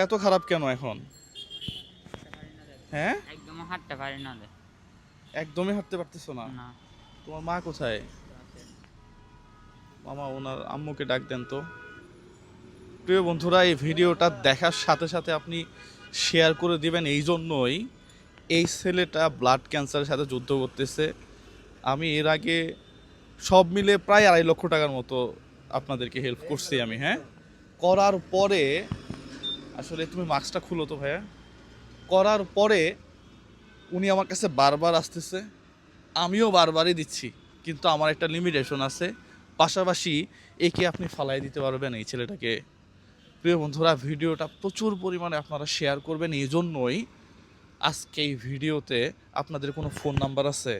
এত খারাপ কেন এখন? হ্যাঁ? একদম হাঁটতে পারি না রে। একদমই হাঁটতে পারতেছো না? না। তোমার মা কোথায়? মামা ওনার আম্মুকে ডাক দেন তো। প্রিয় বন্ধুরা এই ভিডিওটা দেখার সাথে সাথে আপনি শেয়ার করে দিবেন এই জন্যই এই ছেলেটা ব্লাড ক্যান্সারের সাথে যুদ্ধ করতেছে। আমি এর আগে সব মিলে প্রায় আড়াই লক্ষ টাকার মতো আপনাদেরকে হেল্প করছি আমি হ্যাঁ? করার পরে আসলে তুমি মাস্কটা খুলো তো ভাইয়া। করার পরে উনি আমার কাছে বারবার আসতেছে। আমিও বারবারই দিচ্ছি কিন্তু আমার একটা লিমিটেশন আছে। পাশাপাশি একে আপনি ফালাই দিতে পারবেন এই ছেলেটাকে। প্রিয় বন্ধুরা ভিডিওটা প্রচুর পরিমাণে আপনারা শেয়ার করবেন এই জন্যই আজকে এই ভিডিওতে আপনাদের কোনো ফোন নাম্বার আছে?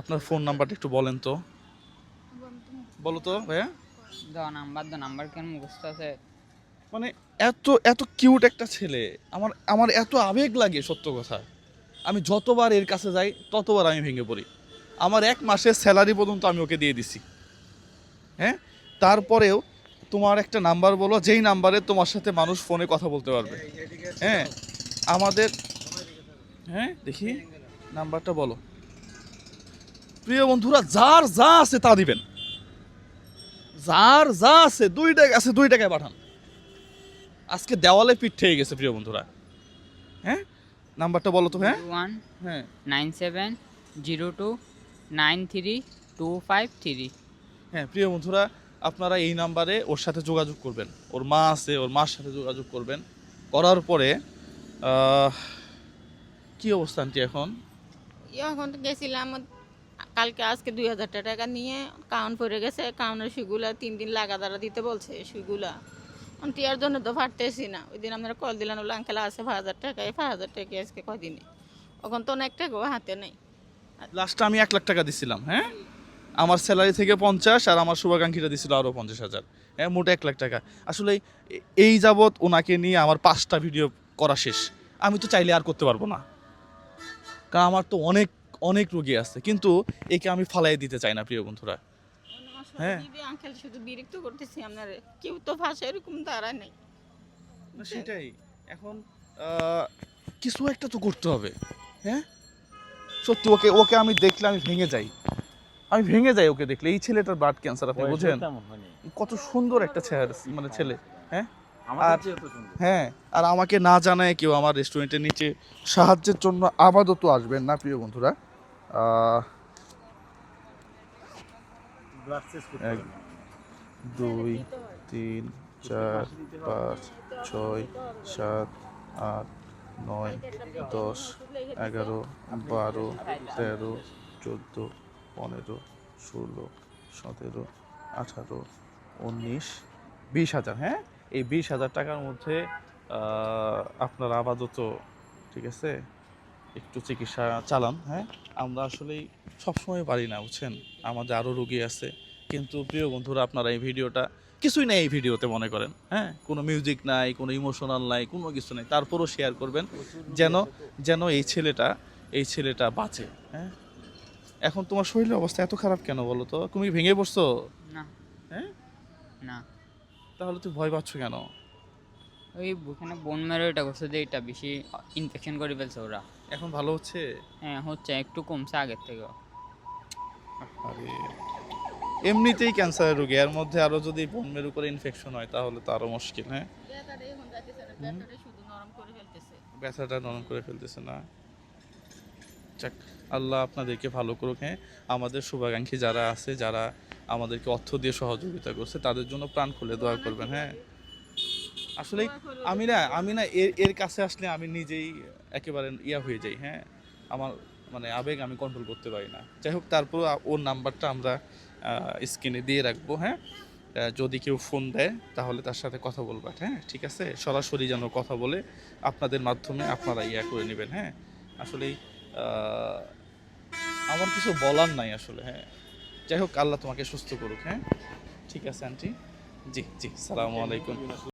আপনার ফোন নাম্বারটা একটু বলেন তো। বলো তো ভাইয়া। দাও নাম্বার দাও নাম্বার কেন মুখস্থ আছে? মানে এত এত কিউট একটা ছেলে। আমার আমার এত আবেগ লাগে সত্য কথা। আমি যতবার এর কাছে যাই, ততবার আমি ভেঙে পড়ি। আমার এক মাসের স্যালারি পর্যন্ত আমি ওকে দিয়ে দিছি। হ্যাঁ? তারপরেও তোমার একটা নাম্বার বলো, যেই নাম্বারে তোমার সাথে মানুষ ফোনে কথা বলতে পারবে। হ্যাঁ? আমাদের হ্যাঁ? দেখি নাম্বারটা বলো। প্রিয় বন্ধুরা, যার যা আছে তা দিবেন। যার যা আছে, দুই টাকা, আছে দুই টাকায় পাঠান। আজকে দেওয়ালে পিঠ হয়ে গেছে প্রিয় বন্ধুরা। হ্যাঁ? নাম্বারটা বলো তো হ্যাঁ? ওয়ান হ্যাঁ। Nine seven zero two nine three two five three. হ্যাঁ প্রিয় বন্ধুরা আপনারা এই নাম্বারে ওর সাথে যোগাযোগ করবেন। ওর মা আছে ওর মার সাথে যোগাযোগ করবেন। করার পরে কি অবস্থানটি এখন? এখন গেছিলাম কালকে আজকে দুই হাজার টাকা নিয়ে কাউন পড়ে গেছে কাউনের সুইগুলা তিন দিন লাগাতারা দিতে বলছে সুইগুলা। টিয়ার জন্য তো ফাটতেছি না। ওই দিন আমরা কল দিলাম বলে আঙ্কেল, আছে পাঁচ হাজার টাকা, এই পাঁচ হাজার টাকা আজকে কদিনে এখন তো অনেক টাকাও হাতে নেই। লাস্টে আমি এক লাখ টাকা দিছিলাম হ্যাঁ? আমার স্যালারি থেকে পঞ্চাশ, আর আমার শুভাকাঙ্ক্ষীটা দিছিল আরও পঞ্চাশ হাজার। হ্যাঁ মোট এক লাখ টাকা। আসলে এই যাবৎ ওনাকে নিয়ে আমার পাঁচটা ভিডিও করা শেষ। আমি তো চাইলে আর করতে পারব না। কারণ আমার তো অনেক অনেক রুগী আছে। কিন্তু একে আমি ফালাই দিতে চাই না, প্রিয় বন্ধুরা। হ্যাঁ। আঙ্কেল শুধু বিরক্ত করতেছি আপনার কেউ তো ভাষা এরকম তারা নেই। না, সেটাই। এখন কিছু একটা তো করতে হবে হ্যাঁ? সত্যি ওকে ওকে আমি দেখলে আমি ভেঙে যাই। আমি ভেঙে যাই ওকে দেখলে। এই ছেলেটার ব্লাড ক্যান্সার আপনি বুঝেন? কত সুন্দর একটা চেহারা মানে ছেলে হ্যাঁ? আর হ্যাঁ আর আমাকে না জানায় কেউ আমার রেস্টুরেন্টের নিচে সাহায্যের জন্য আপাতত আসবেন না প্রিয় বন্ধুরা। আহ, এক, দুই, তিন, চার, পাঁচ, ছয়, সাত, আট, নয়, দশ, এগারো, বারো, তেরো, চোদ্দ, পনেরো, ষোলো, সতেরো, আঠারো, উনিশ, বিশ হাজার হ্যাঁ? এই বিশ হাজার টাকার মধ্যে আপনার আপাতত, ঠিক আছে? একটু চিকিৎসা চালান হ্যাঁ? আমরা আসলেই সবসময় পারি না বুঝছেন? আমাদের আরও রোগী আছে। কিন্তু প্রিয় বন্ধুরা আপনারা এই ভিডিওটা কিছুই নেই এই ভিডিওতে মনে করেন হ্যাঁ? কোনো মিউজিক নাই কোনো ইমোশনাল নাই কোনো কিছু নেই। তারপরও শেয়ার করবেন যেন যেন এই ছেলেটা এই ছেলেটা বাঁচে হ্যাঁ? এখন তোমার শরীরের অবস্থা এত খারাপ কেন বলো তো? তুমি ভেঙে পড়ছো? না। হ্যাঁ? না। তাহলে তুই ভয় পাচ্ছ কেন? ওই ওখানে বোন মেরো এটা করছে যে এটা বেশি ইনফেকশন করে ফেলছে ওরা। এখন ভালো হচ্ছে? হ্যাঁ হচ্ছে একটু কমছে আগের থেকে আরে এমনিতেই ক্যান্সারের রোগী এর মধ্যে আরও যদি বোনের উপরে ইনফেকশন হয় তাহলে তো আরও মুশকিল হ্যাঁ? করে ব্যথাটা নরম করে ফেলতেছে না। যাক আল্লাহ আপনাদেরকে ভালো করুক হ্যাঁ? আমাদের শুভাকাঙ্ক্ষী যারা আছে যারা আমাদেরকে অর্থ দিয়ে সহযোগিতা করছে তাদের জন্য প্রাণ খুলে দোয়া করবেন হ্যাঁ? আসলে আমি না আমি না এর এর কাছে আসলে আমি নিজেই একেবারে ইয়া হয়ে যাই হ্যাঁ? আমার মানে আবেগ আমি কন্ট্রোল করতে পারি না। যাই হোক তারপর ওর নাম্বারটা আমরা স্ক্রিনে দিয়ে রাখব হ্যাঁ? যদি কেউ ফোন দেয় তাহলে তার সাথে কথা বলবা হ্যাঁ? ঠিক আছে? সরাসরি যেন কথা বলে আপনাদের মাধ্যমে আপনারা ইয়া করে নেবেন হ্যাঁ? আসলেই আহ, আমার কিছু বলার নাই আসলে হ্যাঁ? যাই হোক আল্লাহ তোমাকে সুস্থ করুক হ্যাঁ? ঠিক আছে আন্টি? জি জি সালামু আলাইকুম।